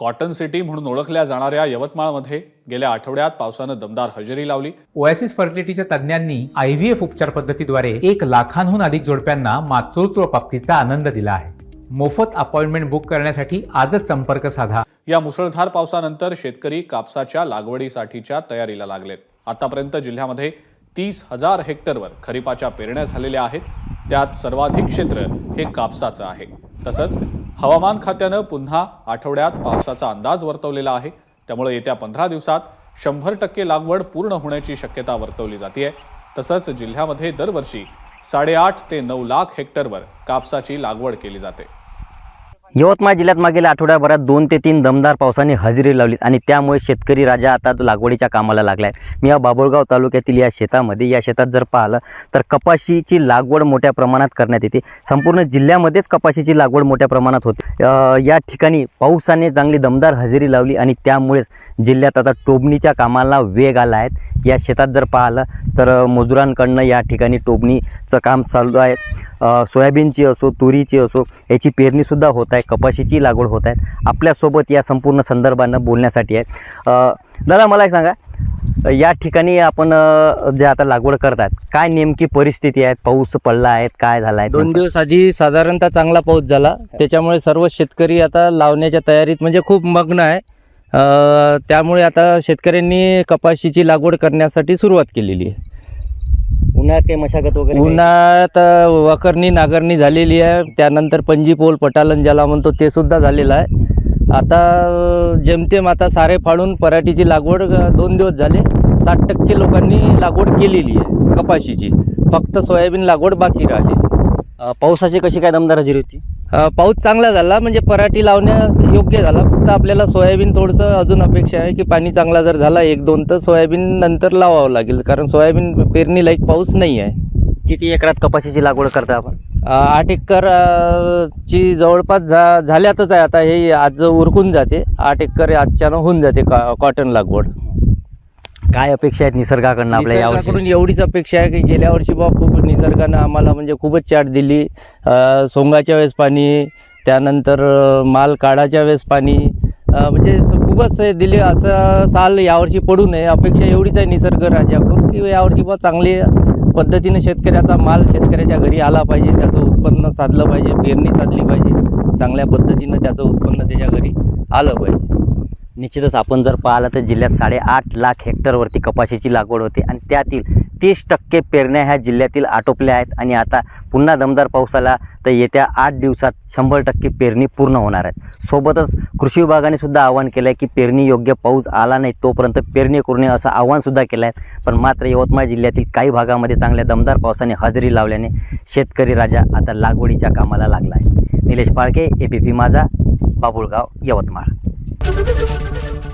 Cotton city म्हणून ओळखल्या जाणाऱ्या यवतमाळमध्ये गेल्या आठवड्यात पावसानं दमदार हजेरी लावली. ओएसिस फर्टिलिटीच्या तज्ज्ञांनी आय व्ही एफ उपचार पद्धतीद्वारे एक लाखांहून अधिक जोडप्यांना मातृत्व प्राप्तीचा आनंद दिला आहे. मोफत अपॉइंटमेंट बुक करण्यासाठी आजच संपर्क साधा. या मुसळधार पावसानंतर शेतकरी कापसाच्या लागवडीसाठीच्या तयारीला लागलेत. आतापर्यंत जिल्ह्यामध्ये तीस हजार हेक्टरवर खरीपाच्या पेरण्या झालेल्या आहेत. त्यात सर्वाधिक क्षेत्र हे कापसाचं आहे. तसंच हवामान खात्यानं पुन्हा आठवड्यात पावसाचा अंदाज वर्तवलेला आहे. त्यामुळे येत्या पंधरा दिवसात शंभर टक्के लागवड पूर्ण होण्याची शक्यता वर्तवली जाते तसंच जिल्ह्यामध्ये दरवर्षी साडेआठ ते नऊ लाख हेक्टरवर कापसाची लागवड केली जाते. यवतमाळ जिल्ह्यात मागील आठवड्याभरात दोन ते तीन दमदार पावसाने हजेरी लावली आणि त्यामुळे शेतकरी राजा आता लागवडीच्या कामाला लागला आहे मी या बाबुळगाव तालुक्यातील या शेतामध्ये या शेतात जर पाहिलं तर कपाशीची लागवड मोठ्या प्रमाणात करण्यात येते. संपूर्ण जिल्ह्यामध्येच कपाशीची लागवड मोठ्या प्रमाणात होते. या ठिकाणी पावसाने चांगली दमदार हजेरी लावली आणि त्यामुळेच जिल्ह्यात आता टोबणीच्या कामाला वेग आला आहे. या शेतात जर पाहिलं तर मजुरांकडनं या ठिकाणी टोबणीचं काम चालू आहे. सोयाबीनची असो तुरीची असो याची पेरणीसुद्धा होत आहे कपाशीची लागवड होत आहे. आपल्यासोबत या संपूर्ण संदर्भानं बोलण्यासाठी आहे. दादा मला एक सांगा या ठिकाणी आपण जे आता लागवड करतात काय नेमकी परिस्थिती आहे? पाऊस पडला आहे काय झाला आहे दोन दिवस आधी साधारणतः चांगला पाऊस झाला. त्याच्यामुळे सर्व शेतकरी आता लावण्याच्या तयारीत म्हणजे खूप मग्न आहे. त्यामुळे आता शेतकऱ्यांनी कपाशीची लागवड करण्यासाठी सुरुवात केलेली आहे. उन्हाळ्यात काही मशागत वगैरे काही? उन्हाळ्यात अ, वखरणी नागरणी झालेली आहे. त्यानंतर पंजीपोल पटालन ज्याला म्हणतो ते सुद्धा झालेलं आहे. आता अ, जेमतेम आता सारे फाडून पराठीची लागवड अ, दोन दिवस झाले. साठ टक्के लोकांनी लागवड केलेली आहे कपाशीची. फक्त सोयाबीन लागवड बाकी राहिली. अ, पावसाची कशी काय दमदार हजेरी होती? पाऊस चांगला झाला म्हणजे पराठी लावण्यास योग्य झाला. फक्त आपल्याला सोयाबीन थोडंसं अजून अपेक्षा आहे की पाणी चांगला जर झाला एक दोन तर सोयाबीन नंतर लावावं लागेल. कारण सोयाबीन पेरणी लाईक पाऊस नाही आहे. किती एकरात कपाशीची लागवड करता आपण? आठ एकर ची जवळपास झा झाल्यातच आहे. आता हे आज उरकून जाते. आठ एकर आजच्यानं होऊन जाते का कॉटन लागवड. काय अपेक्षा आहेत निसर्गाकडनं आपल्या यावर्षी निसर्गाकडून एवढीच अपेक्षा आहे की गेल्या वर्षी बा खूप निसर्गानं आम्हाला म्हणजे खूपच चाट दिली. अ, सोंगाच्या वेळेस पाणी त्यानंतर अ, माल काढाच्या वेळेस पाणी अ, म्हणजे स- खूपच हे दिले. असं साल यावर्षी पडू नये. अपेक्षा एवढीच आहे निसर्ग राजाकडून की यावर्षी बा चांगली पद्धतीने शेतकऱ्याचा माल शेतकऱ्याच्या घरी आला पाहिजे. त्याचं उत्पन्न साधलं पाहिजे. पेरणी साधली पाहिजे. चांगल्या पद्धतीनं त्याचं उत्पन्न त्याच्या घरी आलं पाहिजे. निश्चितच आपण जर पाहिलं तर जिल्ह्यात साडेआठ लाख हेक्टरवरती कपाशीची लागवड होते आणि त्यातील तीस टक्के पेरण्या ह्या जिल्ह्यातील आटोपल्या आहेत. आणि आता पुन्हा दमदार पाऊस आला तर येत्या आठ दिवसात शंभर टक्के पेरणी पूर्ण होणार आहे. सोबतच कृषी विभागाने सुद्धा आवाहन केलं आहे की पेरणी योग्य पाऊस आला नाही तोपर्यंत पेरणी करू नये असं आव्हानसुद्धा केलं आहे पण मात्र यवतमाळ जिल्ह्यातील काही भागामध्ये चांगल्या दमदार पावसाने हजेरी लावल्याने शेतकरी राजा आता लागवडीच्या कामाला लागला आहे. निलेश पाळके एबीपी माझा बाबुळगाव यवतमाळ.